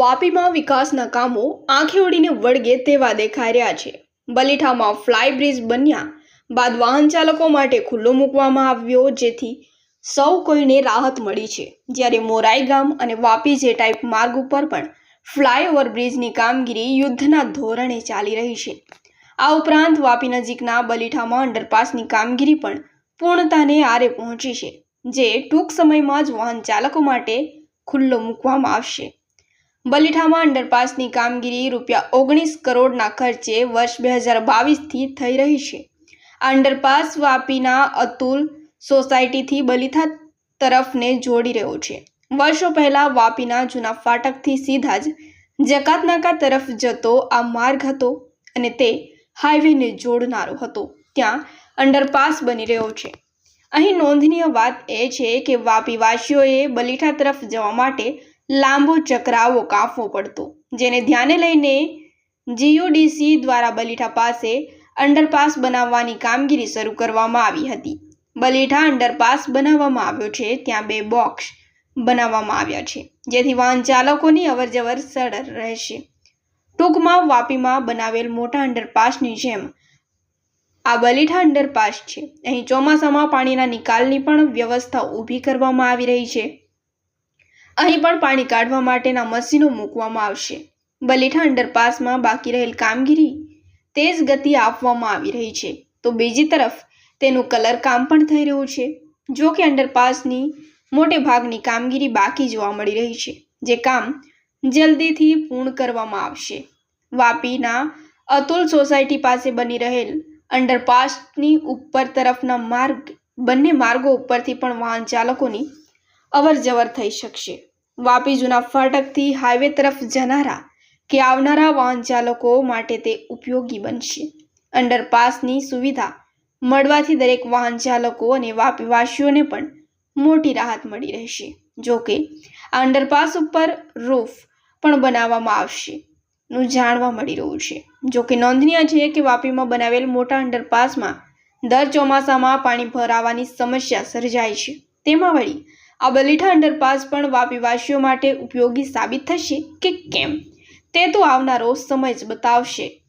વાપીમાં વિકાસના કામો આંખે ઉડીને વળગે તેવા દેખાઈ રહ્યા છે. બલીઠામાં ફ્લાય બ્રિજ બન્યા બાદ વાહન ચાલકો માટે ખુલ્લો મૂકવામાં આવ્યો, જેથી સૌ કોઈને રાહત મળી છે. જ્યારે મોરાઈ ગામ અને વાપી જે ટાઈપ માર્ગ ઉપર પણ ફ્લાયઓવર બ્રિજની કામગીરી યુદ્ધના ધોરણે ચાલી રહી છે. આ ઉપરાંત વાપી નજીકના બલીઠામાં અંડરપાસની કામગીરી પણ પૂર્ણતાને આરે પહોંચી છે, જે ટૂંક સમયમાં જ વાહન ચાલકો માટે ખુલ્લો મૂકવામાં આવશે. બલીઠામાં અંડરપાસની કામગીરી રૂપિયા ઓગણીસ કરોડના ખર્ચે વર્ષ બે હજાર બાવીસથી થઈ રહી છે. આ અંડરપાસ વાપીના અતુલ સોસાયટીથી બલીઠા તરફને જોડી રહ્યો છે. વર્ષો પહેલાં વાપીના જૂના ફાટકથી સીધા જ જકાતનાકા તરફ જતો આ માર્ગ હતો અને તે હાઈવેને જોડનારો હતો. ત્યાં અંડરપાસ બની રહ્યો છે. અહીં નોંધનીય વાત એ છે કે વાપીવાસીઓએ બલીઠા તરફ જવા માટે લાંબો ચક્રાવો કાપવો પડતો. જેને ધ્યાને લઈને જીયુડીસી દ્વારા બલીઠા પાસે અંડરપાસ બનાવવાની કામગીરી શરૂ કરવામાં આવી હતી. બલીઠા અંડરપાસ બનાવવામાં આવ્યો છે, ત્યાં બે બોક્સ બનાવવામાં આવ્યા છે, જેથી વાહન ચાલકોની અવરજવર સરળ રહેશે. ટૂંકમાં વાપીમાં બનાવેલ મોટા અંડરપાસની જેમ આ બલીઠા અંડરપાસ છે. અહીં ચોમાસામાં પાણીના નિકાલની પણ વ્યવસ્થા ઊભી કરવામાં આવી રહી છે. અહીં પણ પાણી કાઢવા માટેના મશીનો મૂકવામાં આવશે. બલીઠા અંડરપાસમાં બાકી રહેલ કામગીરી તેજ ગતિ આપવામાં આવી રહી છે. તો બીજી તરફ, તેનું કલર કામ પણ થઈ રહ્યું છે. જો કે અંડરપાસની મોટે ભાગની કામગીરી બાકી જોવા મળી રહી છે, જે કામ જલ્દીથી પૂર્ણ કરવામાં આવશે. વાપીના અતુલ સોસાયટી પાસે બની રહેલ અંડરપાસની ઉપર તરફના માર્ગ, બંને માર્ગો ઉપરથી પણ વાહન ચાલકોની અવર જવર થઈ શકશે. વાપી જૂના ફાટકથી હાઈવે તરફ જનારા કે આવનારા વાહન ચાલકો માટે તે ઉપયોગી બનશે. અંડરપાસની સુવિધા મળવાથી દરેક વાહન ચાલકો અને વાપીવાસીઓને પણ મોટી રાહત મળી રહેશે. જો કે, આ અંડરપાસ ઉપર રૂફ પણ બનાવવામાં આવશે નું જાણવા મળી રહ્યું છે. જો કે, નોંધનીય છે કે વાપીમાં બનાવેલ મોટા અંડરપાસમાં દર ચોમાસામાં પાણી ભરાવાની સમસ્યા સર્જાય છે. તેમાં વળી આ બલીઠા અંડરપાસ પણ વાપીવાસીઓ માટે ઉપયોગી સાબિત થશે કે કેમ? તે તો આવનારો સમય જ બતાવશે.